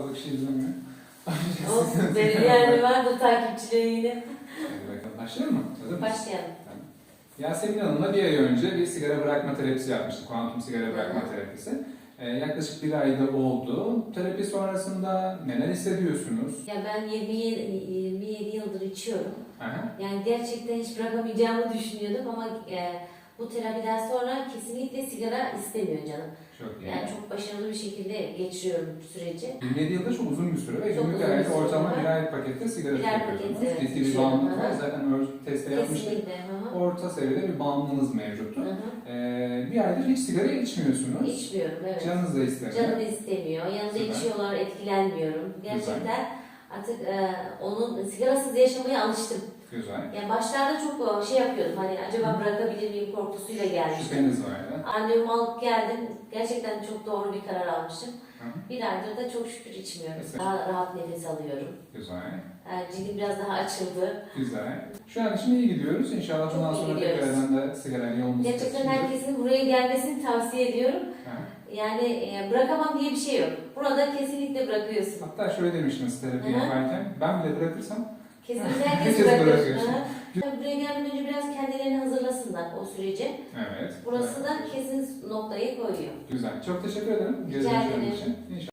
fazla kişi izlemiyor. Olsun belli yani vardır takipçileri yine. Hadi bakalım başlayalım mı? Hazır mısın? Başlayalım. Yasemin Hanım'la bir ay önce bir sigara bırakma terapisi yapmıştık. Kuantum sigara bırakma terapisi. Ee, yaklaşık bir ayda oldu. Terapi sonrasında neler hissediyorsunuz? Ya ben 27, 27 yıldır içiyorum. Aha. Yani gerçekten hiç bırakamayacağımı düşünüyordum ama e, bu terapiden sonra kesinlikle sigara istemiyor canım. Çok iyi. Yani çok başarılı bir şekilde geçiriyorum süreci. 27 yılda çok uzun bir süre ve Çok günlük uzun bir süre, ortalama hı. birer pakette sigara Birer tüketiyordunuz. paket, evet, Ciddi bir içiyorum, bağımlılık var. Zaten ör- teste yapmıştık. Kesinlikle. hı hı. Orta seviyede bir bağımlılığınız mevcuttu. Hı hı. Ee, bir aydır hiç sigara içmiyorsunuz. İçmiyorum evet. Canınız da istemiyor. Canım istemiyor. Yanında Süper. içiyorlar, etkilenmiyorum. Gerçekten artık e, onun sigarasız yaşamaya alıştım. Güzel. Yani başlarda çok e, şey yapıyordum. Hani acaba bırakabilir miyim korkusuyla gelmiştim. Şüpheniz vardı. Annemi alıp geldim. Gerçekten çok doğru bir karar almıştım. Hı hı. Bir aydır da çok şükür içmiyorum. Güzel. Daha rahat nefes alıyorum. Güzel. Yani cildim biraz daha açıldı. Güzel. Şu an için iyi gidiyoruz. İnşallah bundan sonra gidiyoruz. tekrardan da sigarayla yolumuzu Gerçekten keseceğiz. herkesin buraya gelmesini tavsiye ediyorum. Ha. Yani e, bırakamam diye bir şey yok. Burada kesinlikle bırakıyorsun. Hatta şöyle demiştiniz terapi yaparken, ben bile bırakırsam Kesinlikle herkes bırakır. Buraya gelmeden önce biraz kendilerini hazırlasınlar o sürece. evet. Burası da kesin noktayı koyuyor. Güzel. Çok teşekkür ederim. Rica ederim. için. İnşallah